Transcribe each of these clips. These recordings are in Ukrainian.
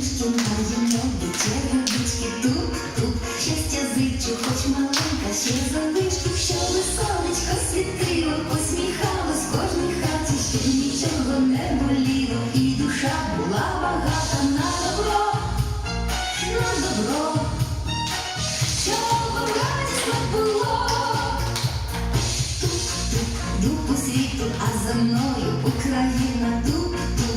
Мишки маленька, дитя ручки тут, тут, щастя зичу, хоч маленька, ще завички, що сонечко світило, посміхалось в кожній хаті, щоб нічого не боліло, і душа була багата на добро, на добро, щоб радісно було, тук-тук, ду по світу, а за мною Україна. Тук-тук.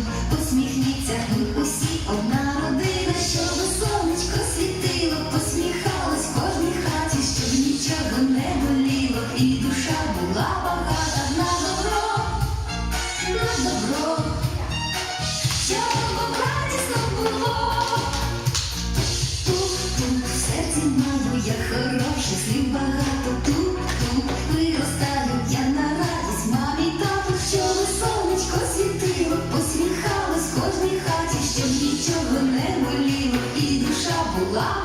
зі я хороший, слів багато. Тут-тут виростаю я на радість. Мамі тату, щоб сонечко світило, посміхалась кожній хаті, щоб нічого не боліло, і душа була.